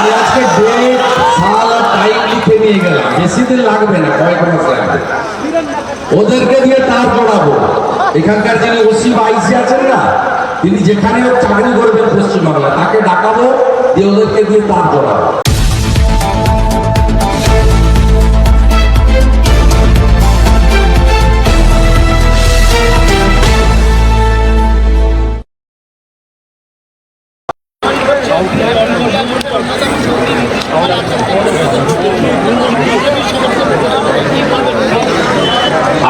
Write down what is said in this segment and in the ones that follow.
আমি আজকে ডেট সাল টাইম লিখে নিয়ে গেলাম। বেশি দিন লাগবে না, কয়েক মাস লাগবে। ওদেরকে দিয়ে তার জড়াবো এখানকার যিনি ওসি বা আছেন না, তিনি যেখানে চাকরি করবেন পশ্চিমবাংলা তাকে ডাকাবো, দিয়ে ওদেরকে দিয়ে তার জড়াবো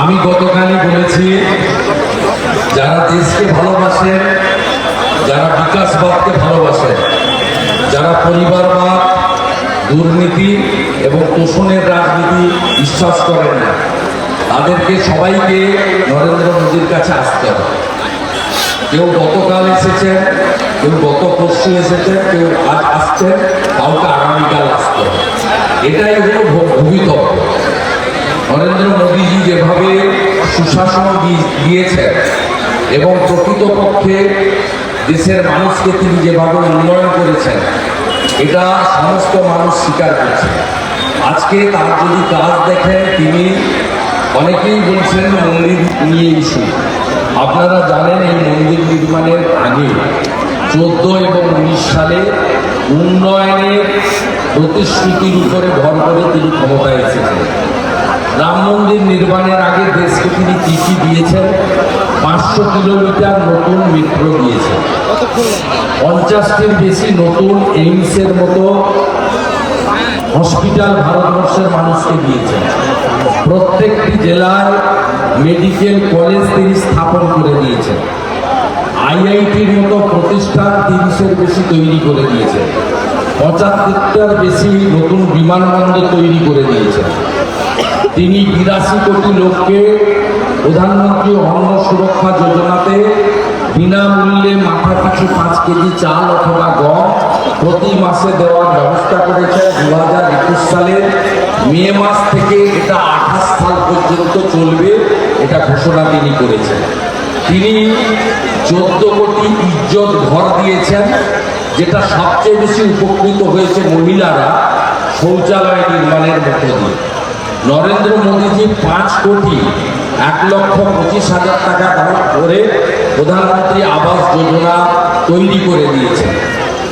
আমি গতকালই বলেছি, যারা দেশকে ভালোবাসেন যারা বিকাশবাদকে ভালোবাসেন যারা পরিবারবাদ, দুর্নীতি এবং তোষণের রাজনীতি বিশ্বাস করেন না, তাদেরকে সবাইকে নরেন্দ্র মোদীর কাছে আসতে হবে। কেউ গতকাল এসেছেন কেউ গত পরশু এসেছেন কেউ আজ আসছেন কাউকে আগামীকাল আসতে এটাই হলো ভবিতব্য নরেন্দ্র মোদীজি যেভাবে সুশাসন দিয়েছেন এবং প্রকৃতপক্ষে দেশের মানুষকে তিনি যেভাবে উন্নয়ন করেছেন, এটা সমস্ত মানুষ স্বীকার করছে। আজকে তার যদি কাজ দেখেন, তিনি অনেকেই বলছেন মন্দির নিয়ে ইস্যু আপনারা জানেন এই মন্দির নির্মাণের চোদ্দ এবং উনিশ সালে উন্নয়নের প্রতিশ্রুতির উপরে ভর করে তিনি ক্ষমতায় এসেছেন। রাম মন্দির নির্মাণের আগে দেশকে তিনি কি দিয়েছেন? পাঁচশো কিলোমিটার নতুন মেট্রো দিয়েছেন। পঞ্চাশটির বেশি নতুন এইমসের মতো হসপিটাল ভারতবর্ষের মানুষকে দিয়েছেন। প্রত্যেকটি জেলায় মেডিকেল কলেজ তিনি স্থাপন করে দিয়েছেন। আইআইটির মতো প্রতিষ্ঠান তিরিশের বেশি তৈরি করে দিয়েছে। পঁচাত্তরটার বেশি নতুন বিমানবন্দর তৈরি করে দিয়েছেন তিনি বিরাশি কোটি লোককে প্রধানমন্ত্রী অন্ন সুরক্ষা যোজনাতে বিনামূল্যে মাথা পিছু পাঁচ কেজি চাল অথবা গম প্রতি মাসে দেওয়ার ব্যবস্থা করেছেন দু হাজার একুশ সালের মে মাস থেকে এটা আঠাশ সাল পর্যন্ত চলবে, এটা ঘোষণা তিনি করেছেন। তিনি চোদ্দ কোটি ইজ্জত ঘর দিয়েছেন, যেটা সবচেয়ে বেশি উপকৃত হয়েছে মহিলারা শৌচালয় নির্মাণের মধ্য দিয়ে। নরেন্দ্র মোদীজি পাঁচ কোটি এক লক্ষ পঁচিশ হাজার টাকা দান করে প্রধানমন্ত্রী আবাস যোজনা তৈরি করে দিয়েছেন।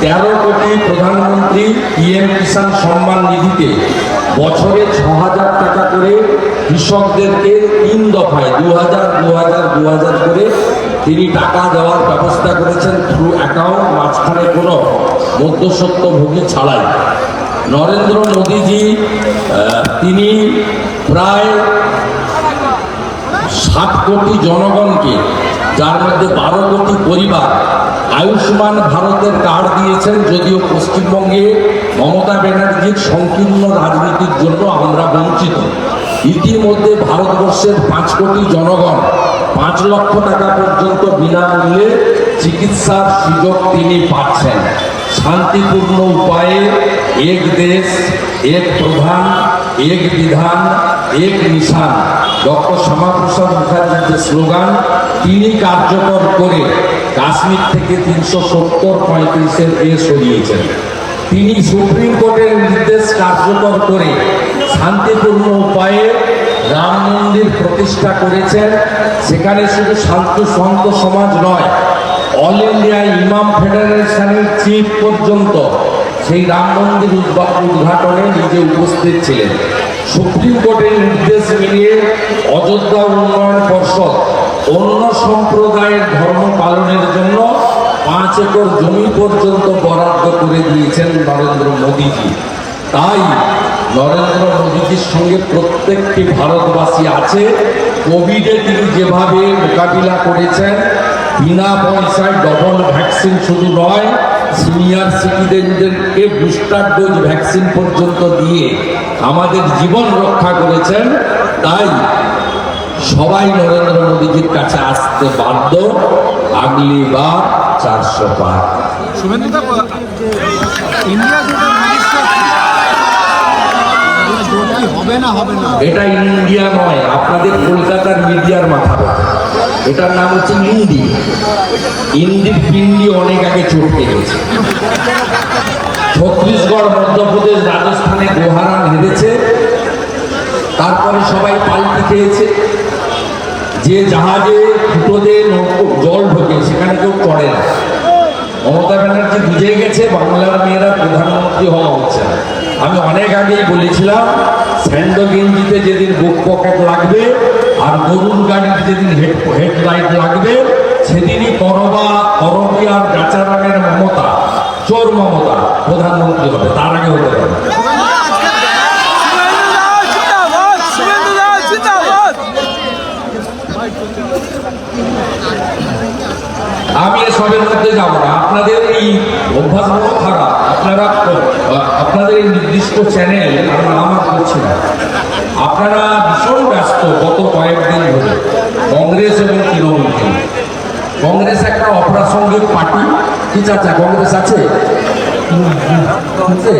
তেরো কোটি প্রধানমন্ত্রী পিএম কিষাণ সম্মান নিধিতে বছরে ছ হাজার টাকা করে কৃষকদেরকে তিন দফায়, দু হাজার দু হাজার দু হাজার করে তিনি টাকা দেওয়ার ব্যবস্থা করেছেন থ্রু অ্যাকাউন্ট মাঝখানে কোনো মধ্যস্বত্বভোগী ছাড়াই। নরেন্দ্র মোদীজি তিনি প্রায় সাত কোটি জনগণকে যার মধ্যে বারো কোটি পরিবার আয়ুষ্মান ভারতের কার্ড দিয়েছেন যদিও পশ্চিমবঙ্গে মমতা ব্যানার্জির সংকীর্ণ রাজনীতির জন্য আমরা বঞ্চিত। ইতিমধ্যে ভারতবর্ষের পাঁচ কোটি জনগণ পাঁচ লক্ষ টাকা পর্যন্ত বিনামূল্যে চিকিৎসার সুযোগ তিনি পাচ্ছেন। শান্তিপূর্ণ উপায়ে এক দেশ, এক প্রধান, এক বিধান, এক নিশান। ডক্টর শ্যামাপ্রসাদ মুখার্জির যে স্লোগান তিনি কার্যকর করে কাশ্মীর থেকে তিনশো সত্তর পঁয়ত্রিশের এ সরিয়েছেন। তিনি সুপ্রিম কোর্টের নির্দেশ কার্যকর করে শান্তিপূর্ণ উপায়ে রাম মন্দির প্রতিষ্ঠা করেছেন। সেখানে শুধু শান্ত সন্ত সমাজ নয়, অল ইন্ডিয়া ইমাম ফেডারেশনের চিফ পর্যন্ত সেই রাম মন্দির উদ্ঘাটনে নিজে উপস্থিত ছিলেন। সুপ্রিম কোর্টের নির্দেশ মিলিয়ে অযোধ্যা উন্নয়ন পর্ষদ অন্য সম্প্রদায়ের ধর্ম পালনের জন্য পাঁচ একর জমি পর্যন্ত বরাদ্দ করে দিয়েছেন নরেন্দ্র মোদীজি। তাই নরেন্দ্র মোদীজির সঙ্গে প্রত্যেকটি ভারতবাসী আছে। কোভিডে তিনি যেভাবে মোকাবিলা করেছেন, বিনা পয়সায় ডবল ভ্যাকসিন শুধু নয় সিনিয়র সিটিজেনদেরকে বুস্টার ডোজ ভ্যাকসিন পর্যন্ত দিয়ে আমাদের জীবন রক্ষা করেছেন। তাই সবাই নরেন্দ্র মোদীজির কাছে আসতে বাধ্য। আগলি বা চারশো পাঁচ এটা ইন্ডিয়া নয় আপনাদের কলকাতার মিডিয়ার মাথা এটার নাম হচ্ছে ইন্ডি ইন্ডির পিন্ডি অনেক আগে চটকে গেছে। ছত্তিশগড় মধ্যপ্রদেশ রাজস্থানে গোহারান হেরেছে। তারপরে সবাই পাল্টি খেয়েছে। যে জাহাজে ফুটোতে জল ঢোকে, সেখানে কেউ করে না। মমতা ব্যানার্জি বুঝে গেছে, বাংলার মেয়েরা প্রধানমন্ত্রী হওয়া হচ্ছে আমি অনেক আগেই বলেছিলাম স্যান্ডো গেঞ্জিতে যেদিন বুক পকেট লাগবে আর গরুর গাড়িতে যেদিন হেড, হেডলাইট লাগবে, সেদিনই করবা করবি আর গাচারামের মমতা, চোর মমতা প্রধানমন্ত্রী হবে, তার আগে হতে পারে। আমি এসবের মধ্যে যাব না। আপনাদের এই অভ্যাসগুলো খারাপ আপনারা আপনাদের এই নির্দিষ্ট চ্যানেল আমি নাম আর করছি না। আপনারা ভীষণ ব্যস্ত গত কয়েকদিন ধরে কংগ্রেস এবং তৃণমূলকে কংগ্রেস একটা অপ্রাসঙ্গিক পার্টি। কি চাচা কংগ্রেস আছে? তো?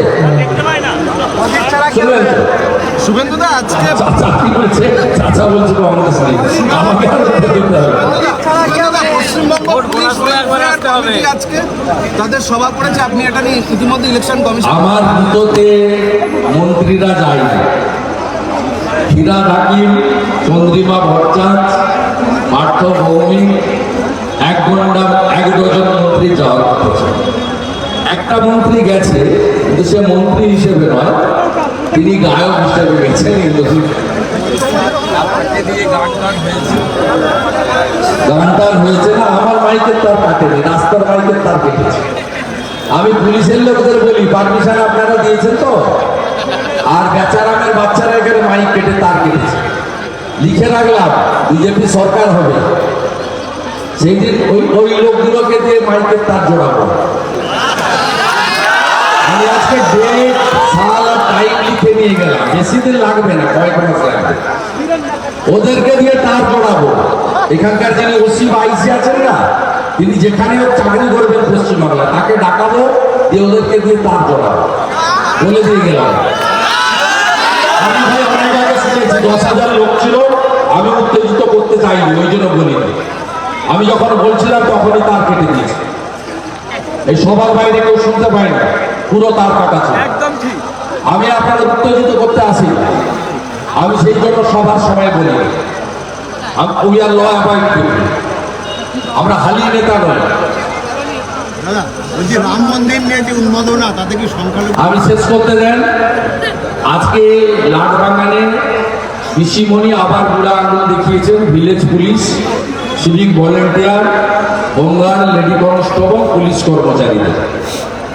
শুভেন্দুদা আজকে চাচা কি বলছে চাচা বলছে কংগ্রেস নেই। আমাকে কমিটি আজকে তাদের সভা করেছে আপনি এটা নিয়ে ইতিমধ্যে ইলেকশন কমিশন আমার দুটোতে মন্ত্রীরা যায়নি ফিরাদ হাকিম চন্দ্রিমা ভট্টাচ পার্থ ভৌমিক এক ঘণ্টা এক ডজন মন্ত্রী যাওয়ার একটা মন্ত্রী গেছে কিন্তু সে মন্ত্রী হিসেবে নয় তিনি গায়ক হিসেবে গেছেন ইন্দ্রজিৎ গান টান হয়েছে না, আমার মাইকের তার কাটেনি, রাস্তার মাইকের তার কেটেছে। আমি পুলিশের লোকদের বলি পারমিশন আপনারা দিয়েছেন তো? আর বেচারামের বাচ্চারা এখানে মাইক কেটে তার কেটেছে। লিখে রাখলাম, বিজেপি সরকার হবে। সেই দিন ওই ওই লোকগুলোকে দিয়ে মাইকের তার জোড়াবো। আমি আজকে ডেট সাল আর টাইম লিখে নিয়ে গেলাম। বেশি দিন লাগবে না, কয়েক মাস লাগবে। ওদেরকে দিয়ে তার জোড়াবো এখানকার যিনি ওসি বা আইসি আছেন না তিনি যেখানে চাকরি করবেন পশ্চিমবাংলা তাকে ডাকাবো দিয়ে ওদেরকে দিয়ে তার জোড়াবো বলে দিয়ে গেলাম। আমি ভাই অনেক আগে শুনেছি দশ হাজার লোক ছিল আমি উত্তেজিত করতে চাইনি ওই জন্য বলিনি। আমি যখন বলছিলাম তখনই তার কেটে দিয়েছি। এই সবার বাইরে কেউ শুনতে পায় না পুরো তার কাটা ছিল। আমি আপনাদের উত্তেজিত করতে আসি। আমি সেই জন্য সবার সময় বলি উই আর ল পিপল আমরা হালি নেতা নয় রাম মন্দির নিয়ে যে উন্মাদনা তাতে কি সংখ্যালঘু আমি শেষ করতে দেন। আজকে লাটবাগানে ঋষিমণি আবার বুড়া আঙুল দেখিয়েছেন village police civic volunteer home guard lady constable police কর্মচারীদের।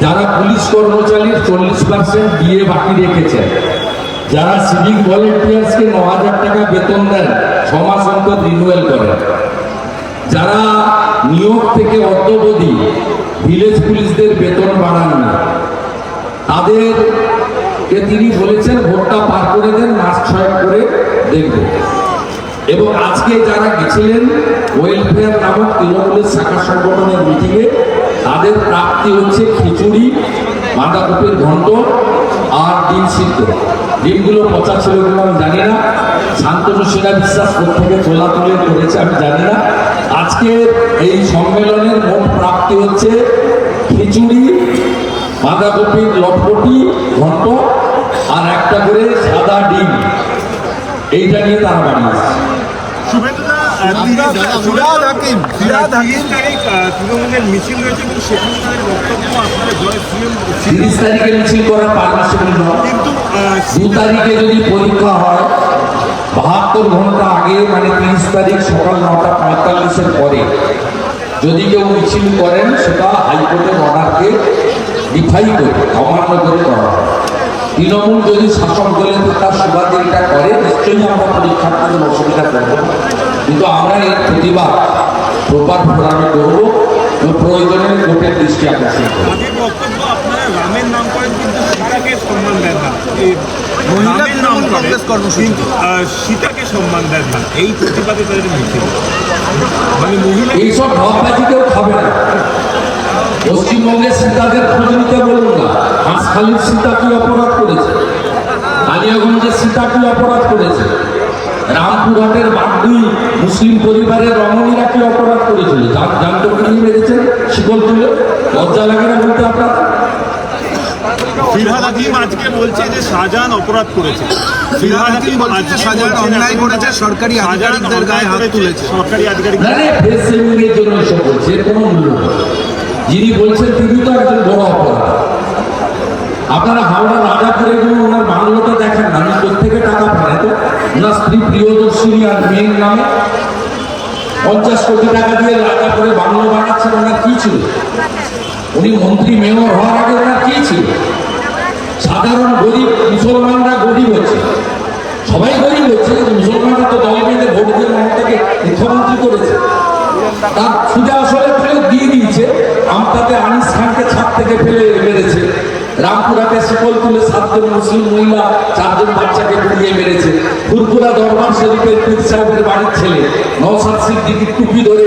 যারা পুলিশ কর্মচারীর চল্লিশ পার্সেন্ট দিয়ে বাকি রেখেছেন যারা সিভিক ভলেন্টিয়ার্সকে ন হাজার টাকা বেতন দেন ছ মাস অন্তর রিনুয়েল করেন যারা নিয়োগ থেকে অদ্যবধি ভিলেজ পুলিশদের বেতন বাড়াননি তাদেরকে তিনি বলেছেন, ভোটটা পার করে দেন, মাস ছয় করে দেখবেন এবং আজকে যারা গেছিলেন ওয়েলফেয়ার নামক তৃণমূলের শাখা সংগঠনের মিটিংয়ে তাদের প্রাপ্তি হচ্ছে খিচুড়ি, বাঁধাকপির ঘন্ট আর ডিম সিদ্ধ। ডিমগুলো পচা ছিল কিনা আমি জানি না। শান্তনু সেনা বিশ্বাস থেকে তোলা তুলে করেছে আমি জানি না। আজকে এই সম্মেলনের মোট প্রাপ্তি হচ্ছে খিচুড়ি বাঁধাকপির লটপটি, ঘন্ট আর একটা করে সাদা ডিম। এইটা নিয়ে তারা বানিয়েছে। ফিরাদ হাকিম ফিরাদ হাকিম। তৃণমূলের মিছিল রয়েছে কিন্তু সেখানে তাদের বক্তব্য আপনারা জয় সিএম তিরিশ তারিখে মিছিল করার পারমিশন কিন্তু দু তারিখে যদি পরীক্ষা হয় বাহাত্তর ঘণ্টা আগে মানে তিরিশ তারিখ সকাল নটা পঁয়তাল্লিশের পরে যদি কেউ মিছিল করেন সেটা হাইকোর্টের অর্ডারকে ডিফাই করে অমান্য করে করা হয়। তৃণমূল যদি শাসক দলের থাকা সুবাদে এটা করে নিশ্চয়ই আমরা পরীক্ষার্থীদের অসুবিধা করব। কিন্তু আমরা এই প্রতিবাদ প্রপার ফোরামে করব এবং প্রয়োজনে কোর্টের দৃষ্টি আকর্ষণ করব। রামের নাম করেন কিন্তু সীতাকে সম্মান দেন না। মহিলা তৃণমূল কংগ্রেস কর্মসূচি। সীতাকে সম্মান দেন না। এই প্রতিবাদে তাদের মিছিল মানে মহিলা এইসব ভাববাজি কেউ খাবে না। পশ্চিমবঙ্গের সীতাদের খোঁজ নিতে বলুন না হাঁসখালির সীতা কি অপরাধ করেছে? কালিয়াগঞ্জের সীতা কি অপরাধ করেছে? রামপুরহাটের বাগদুই মুসলিম পরিবারের রমণীরা কি অপরাধ করেছিল? জান- জানতো কি মেরেছেন? শিকল তুলে? লজ্জা লাগে না বলতে আপনার ফিরহাদ হাকিম আজকে বলছে যে শাহজাহান অপরাধ করেছে। ফিরহাদ হাকিম বলছে যে আজকে শাহজাহান অন্যায় করেছে, সরকারি শাহজাহান আধিকারিকদের গায়ে হাত তুলেছে। সরকারি আধিকারিক না না ফেস সেভিংয়ের জন্য এসব বলছে কোনো মূল্য যিনি বলছেন তিনি তো একজন বড় অপরাধ। আপনারা হাওড়া রাজাপুরে গিয়ে ওনার বাংলোটা দেখেন না উনি থেকে টাকা পান তো ওনার স্ত্রী প্রিয়দর্শিনী আর মেয়ের নামে? পঞ্চাশ কোটি টাকা দিয়ে রাজাপুরে বাংলো বানাচ্ছেন, ওনার কি ছিল? উনি মন্ত্রী, মেয়র হওয়ার আগে ওনার কি ছিল? সাধারণ গরিব মুসলমানরা গরিব হচ্ছে। সবাই গরিব হচ্ছে, কিন্তু মুসলমানরা তো দল বেঁধে ভোট দিয়ে মমতাকে মুখ্যমন্ত্রী করেছে। তার সুজা আসলে ফেলে দিয়ে দিয়েছে আমতাতে আনিস খানকে ছাদ থেকে ফেলে মেরেছে। রামপুরাতে শিকল তুলে সাতজন মুসলিম মহিলা, চারজন বাচ্চাকে পুড়িয়ে মেরেছে। ফুরপুরা দরবার শরীফের পীর সাহেবের বাড়ির ছেলে নওসাদ সিদ্দিকির টুপি ধরে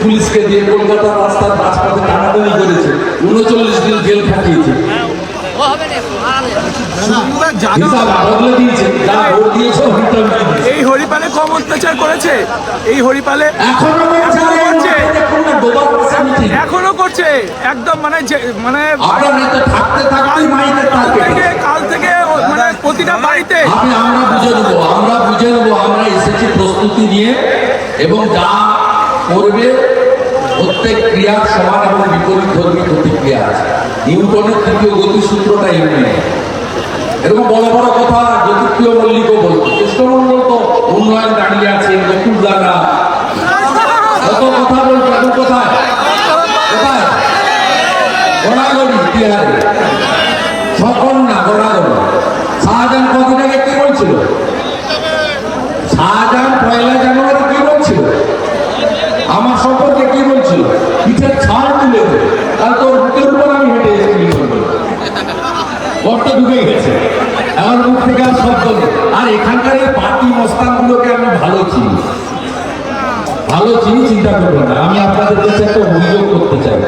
পুলিশকে দিয়ে কলকাতার রাস্তার রাজপথে টানাটানি করেছে। উনচল্লিশ দিন জেল খাটিয়েছে। এই হরিপালে কম অত্যাচার করেছে। এই হরিপালে এখনও করছে একদম মানে যে মানে কাল থেকে কাল থেকে ও- মানে প্রতিটা বাড়িতে আমরা বুঝে নেব আমরা বুঝে নেব আমরা এসেছি প্রস্তুতি নিয়ে। এবং যা করবে প্রত্যেক ক্রিয়ার সমান এবং বিপরীত ধর্মী প্রতিক্রিয়া আছে নিউটনের তৃতীয় গতিসূত্রটা এমনি। এরকম বড় বড় কথা জ্যোতিপ্রিয় মল্লিকও বলতো কৃষ্ণমন্ডল তো উন্নয়ন দাঁড়িয়ে আছে নতুন জায়গা কত কথা বলতো এখন কোথায় কোথায় গড়াগড়ি বিহারে সকল না গড়াগড়ি শাহজাহান কদিন আগে কি বলছিল শাহজাহান পয়লা জানুয়ারি কি বলছিল আমার সম্পর্কে কি বলছিল পিঠের ছাড় তুলে দে তার তোর বুকের উপর আমি হেঁটে এসেছি গর্ত ঢুকে গেছে আমার মুখ থেকে আর শব্দ নেই আর এখানকার এই পার্টি মস্তানগুলোকে আমি ভালো চিনি চিনি চিন্তা করবেন না। আমি আপনাদের কাছে একটা অভিযোগ করতে চাই।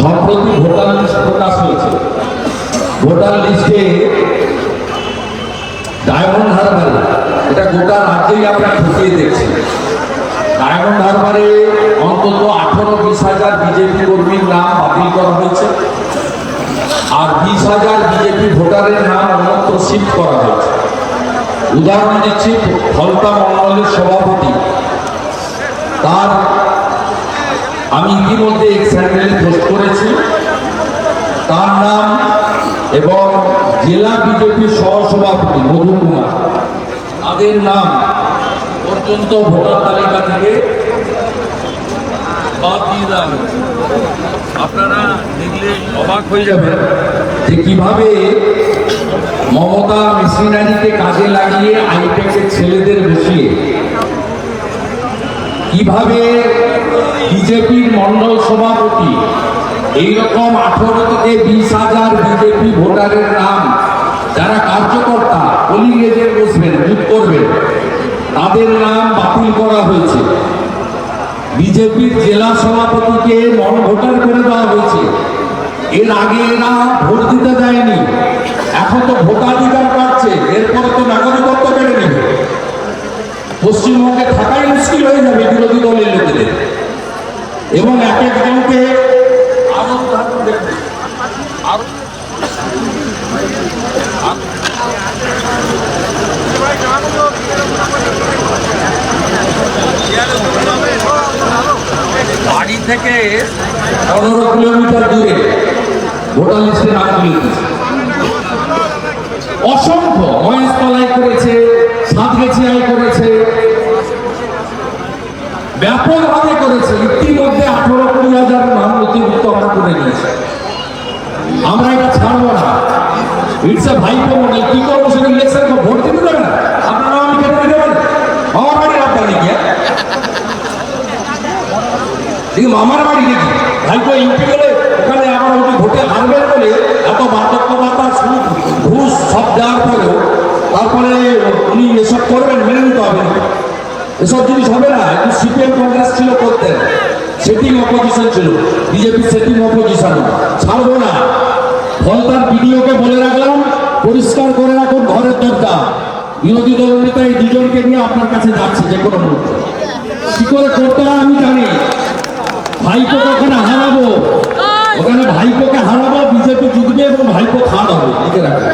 সম্প্রতি ভোটার লিস্ট প্রকাশ হয়েছে। ভোটার লিস্টে ডায়মন্ড হারবারে, এটা গোটা রাজ্যেই আমরা খতিয়ে দেখছি ডায়মন্ড হারবারে অন্তত আঠারো, বিশ হাজার বিজেপি কর্মীর নাম বাতিল করা হয়েছে। আর বিশ হাজার বিজেপি ভোটারের নাম অন্যত্র শিফট করা হয়েছে। উদাহরণ দিচ্ছি, ফলতা মন্ডলের সভাপতি তার আমি ইতিমধ্যে এক স্যান্ডেলে পোস্ট করেছি তার নাম এবং জেলা বিজেপির সহসভাপতি মধু কুমার তাদের নাম পর্যন্ত ভোটার তালিকা থেকে বাদ দিয়ে। আপনারা দেখলে অবাক হয়ে যাবেন যে কীভাবে মমতা মেশিনারিকে কাজে লাগিয়ে আইপ্যাকের ছেলেদের বসিয়ে কীভাবে বিজেপির মন্ডল সভাপতি এইরকম আঠারো থেকে বিশ হাজার বিজেপি ভোটারের নাম, যারা কার্যকর্তা পোলিং এজেন্ট বসবেন বুথ করবেন, তাদের নাম বাতিল করা হয়েছে। বিজেপির জেলা সভাপতিকে নন ভোটার করে দেওয়া হয়েছে। এর আগে এরা ভোট দিতে দেয়নি। এখন তো ভোটাধিকার পাচ্ছে এরপরে তো নাগরিকত্ব কেড়ে নেবে। পশ্চিমবঙ্গে থাকাই হয়ে বিরোধী দলের লোকেদের। এবং এক একজনকে আরও বাড়ি থেকে পনেরো কিলোমিটার দূরে ভোটার লিস্টে নাম তুলে দিয়েছে অসংখ্য মহেশ তলাই করেছে সাতগেছিয়ায় করেছে ব্যাপকভাবে করেছে। ইতিমধ্যে আঠারো কুড়ি হাজার নাম নথিভুক্ত আমরা করে নিয়েছি। আমরা এটা ছাড়বো না। ইটস এ ভাইপো মডেল কি করব সেটা ইলেকশন ভোট দিতে দেবে না? আপনারা আমি কেটে দেবেন আমার আপনার নাকি? দেখি মামার বাড়ি নাকি? ভাইপো ইউপি গেলে ওখানে আমার ভোটে হারবেন বলে এত বার্ধক্য ভাতা সুদ ঘুষ সব দেওয়ার পরেও তারপরে উনি এসব করবেন মেনে নিতে হবে না। এসব জিনিস হবে না একটু সিপিএম কংগ্রেস ছিল করতেন সেটিং অপোজিশন ছিল, বিজেপি সেটিং অপোজিশন ছাড়বো না। ফলতার বিডিওকে বলে রাখলাম, পরিষ্কার করে রাখুন ঘরের দরজা। বিরোধী দল নেতা এই দুজনকে নিয়ে আপনার কাছে যাচ্ছে, যে কোনো মুহূর্তে। কি করে করতে হয় আমি জানি। ভাইপোকে ওখানে হারাবো। ওখানে ভাইপোকে হারাবো, বিজেপি জিতবে এবং ভাইপো খাওয়া হবে, লিখে রাখুন